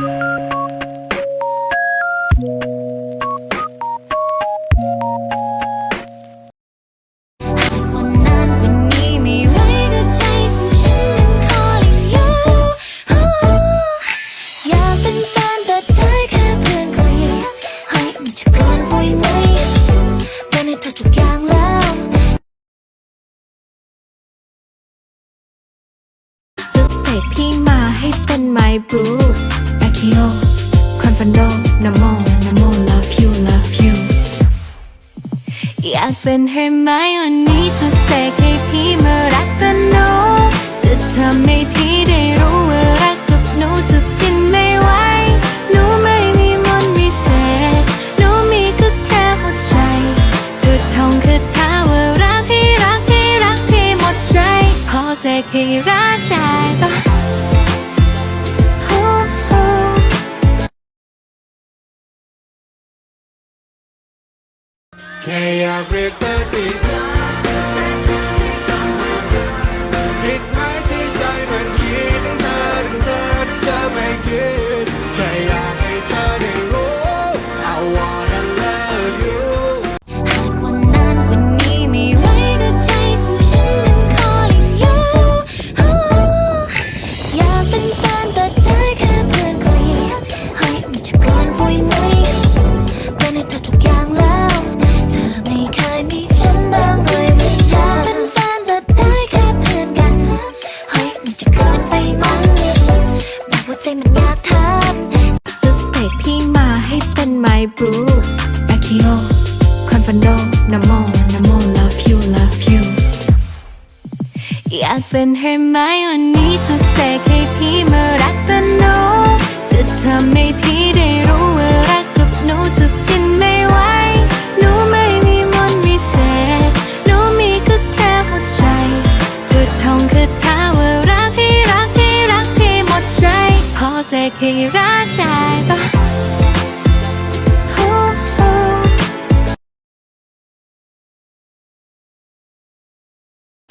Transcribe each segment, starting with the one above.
พื่อนคุยให้มันจะเกินไว้ไว้เป็นให้เธอทุกอย่างแล้วเสกพี่มาให้เป็น my boo แบคิโอ อนฟันโดนโมนโม love you love you อยากเป็นให้ไหมวันนี้จะเสกให้พี่มารักกันโนจะทำให้พี่ได้รู้ว่ารักกับหนูจะฟินไม่ไหวหนูไม่มีมนต์วิเศษหนูมีก็แค่หัวใจจะท่องคาถาว่ารักพี่รักพี่รักพี่หมดใจ พอเสกให้รักได้ me a break เป็นให้ไหมวันนี้จะเสกให้พี่มารักกันโนจะทำให้พี่ได้รู้ว่ารักกับหนูจะฟินไม่ไหวหนูไม่มีมนต์วิเศษหนูมีก็แค่หัวใจจะท่องคาถาว่ารักพี่รักพี่รักพี่หมดใจ พอเสกให้รักได้ปะ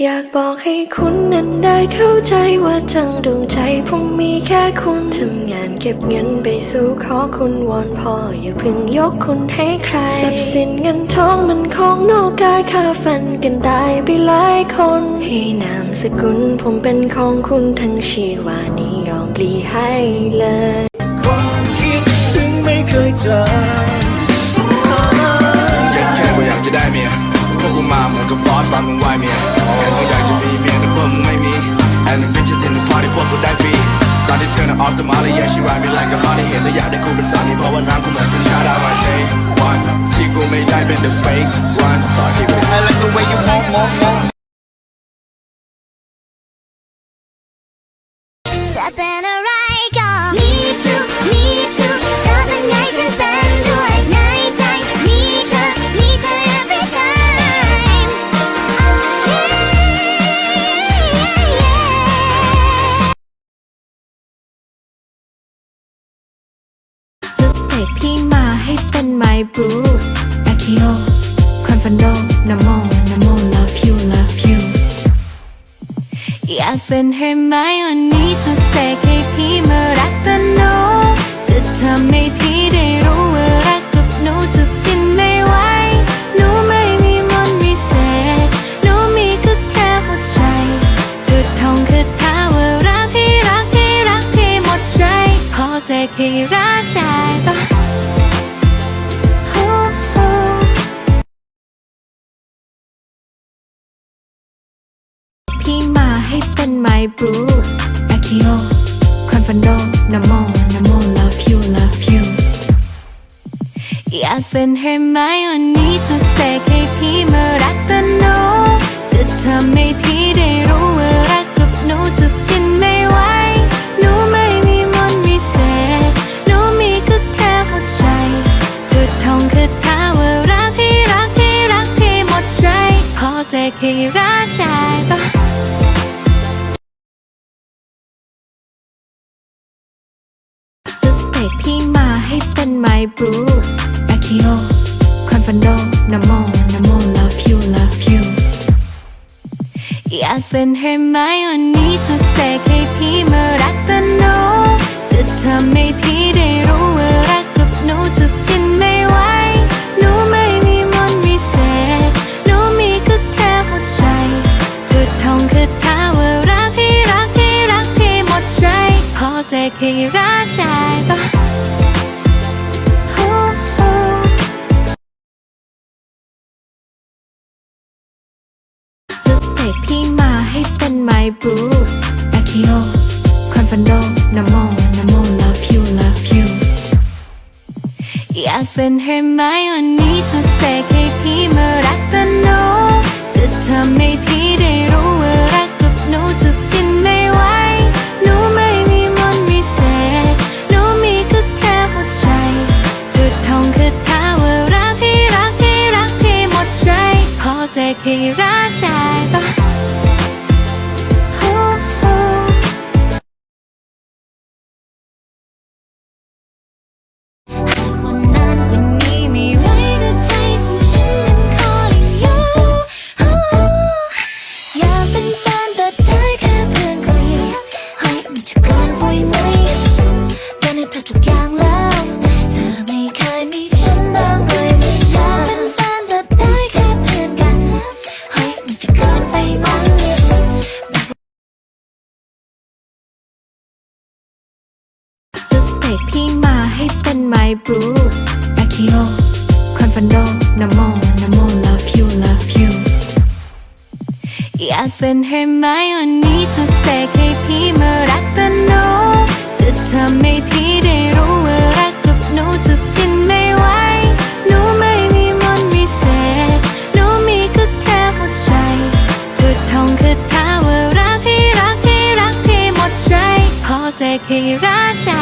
อยากบอกให้คุณนั้นได้เข้าใจว่าทั้งดวงใจผมมีแค่คุณทำงานเก็บเงินไปสู่ขอคุณวอนพ่ออย่าเพิ่งยกคุณให้ใครทรัพย์สินเงินทองมันของนอกกายค่าฝันกันตายไปหลายคน ให้นามสกุลผมเป็นของคุณทั้งชีวานี้ยอมปลีให้เลยความคิดถึงไม่เคยเจอแค่แค่กูอยากจะได้เมียพวกกูมาเหมือนกับบอสตอนมึงไหวเมีย อนที่เธอน่ะ off the molly yeah she ride me like a honey เห็นจะอยากได้กูเป็นสามีเพราะว่าน้ำกูเหมือนสัญชาติอะไร day one ที่กูไม่ได้เป็น the fake one ต่อที่กู I like the way you move move move เสกพี่มาให้เป็น my boo แบคิโอคอนฟันโดนะโมนะโม love you love you อยากเป็นให้ไหมวันนี้จะเสกให้พี่มารักกันโนจะทำให้พี่ได้รู้ว่ารักกับหนูจะฟินไม่ไหวหนูไม่มีมนต์วิเศษหนูมีก็แค่หัวใจจะท่องคาถาว่ารักพี่รักพี่รักพี่หมดใจ พอเสกให้รัก my boo แบคิโอคอนฟันโดนะโมนะโม love you love you อยากเป็นให้ไหมวันนี้จะเสกให้พี่มารักกันโนจะทำให้พี่ได้รู้ว่ารักกับหนูจะฟินไม่ไหวหนูไม่มีมนต์วิเศษหนูมีก็แค่หัวใจจะท่องคาถาว่ารักพี่รักพี่รักพี่หมดใจ พอเสกให้รักได้ปะ เป็น my boo แบคิโอคอนฟันโดนะโมนะโม love you love you อยากเป็นให้ไหมวันนี้จะเสกให้พี่มารักกันโนจะทำให้พี่ได้รู้ เป็น my boo อาคิโอคอนฟันโดนโมนโม love you love you อยากเป็นให้ไหมวันนี้จะเสกให้พี่มารักกันโนจะทำให้ เป็น my boo อาคิโอคอนฟันโดนโมนโม love you love you อยากเป็นเฮอร์ไมโอนี่จะเสกให้พี่มารักกันหนูจะทำให้พี่ได้รู้ว่ารักกับหนูจะฟินไม่ไหวหนูไม่มีมนต์วิเศษหนูมีก็แค่หัวใจจะท่องคาถาว่ารักให้รักให้รักให้หมดใจ พอเสกให้รักได้